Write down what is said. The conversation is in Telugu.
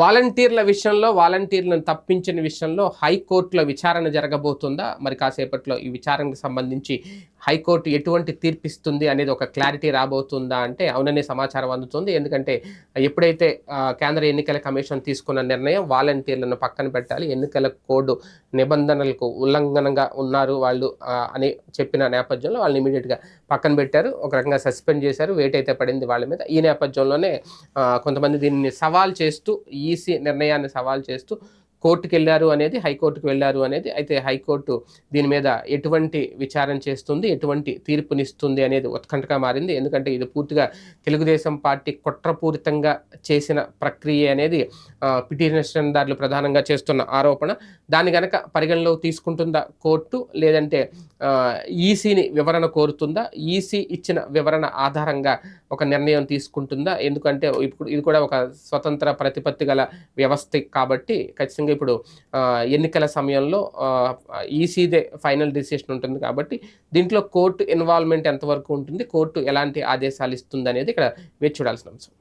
వాలంటీర్ల విషయంలో వాలంటీర్లను తప్పించిన విషయంలో హైకోర్టులో విచారణ జరగబోతుందా? మరి కాసేపట్లో ఈ విచారణకు సంబంధించి హైకోర్టు ఎటువంటి తీర్పిస్తుంది అనేది ఒక క్లారిటీ రాబోతుందా అంటే అవుననే సమాచారం అందుతుంది. ఎందుకంటే ఎప్పుడైతే కేంద్ర ఎన్నికల కమిషన్ తీసుకున్న నిర్ణయం వాలంటీర్లను పక్కన పెట్టాలి. ఎన్నికల కోడ్ నిబంధనలకు ఉల్లంఘనంగా ఉన్నారు వాళ్ళు అని చెప్పిన నేపథ్యంలో వాళ్ళని ఇమీడియట్గా పక్కన పెట్టారు. ఒక రకంగా సస్పెండ్ చేశారు. వెయిట్ అయితే పడింది వాళ్ళ మీద. ఈ నేపథ్యంలోనే కొంతమంది దీన్ని సవాల్ చేస్తూ ఈ ఈసీ నిర్ణయాన్ని సవాల్ చేస్తూ కోర్టుకు వెళ్ళారు అనేది హైకోర్టుకు వెళ్ళారు అనేది అయితే హైకోర్టు దీని మీద ఎటువంటి విచారణ చేస్తుంది ఎటువంటి తీర్పునిస్తుంది అనేది ఉత్కంఠగా మారింది. ఎందుకంటే ఇది పూర్తిగా తెలుగుదేశం పార్టీ కుట్రపూరితంగా చేసిన ప్రక్రియ అనేది పిటిషన్దారులు ప్రధానంగా చేస్తున్న ఆరోపణ. దాన్ని గనక పరిగణలో తీసుకుంటుందా కోర్టు? లేదంటే ఈసీని వివరణ కోరుతుందా? ఈసీ ఇచ్చిన వివరణ ఆధారంగా ఒక నిర్ణయం తీసుకుంటుందా? ఎందుకంటే ఇప్పుడు ఇది కూడా ఒక స్వతంత్ర ప్రతిపత్తి గల వ్యవస్థ కాబట్టి ఖచ్చితంగా ఇప్పుడు ఎన్నికల సమయంలో ఈసీదే ఫైనల్ డిసిషన్ ఉంటుంది కాబట్టి దీంట్లో కోర్టు ఇన్వాల్వ్మెంట్ ఎంతవరకు ఉంటుంది? కోర్టు ఎలాంటి ఆదేశాలు ఇస్తుంది అనేది ఇక్కడ వేచి చూడాల్సిన అంశం.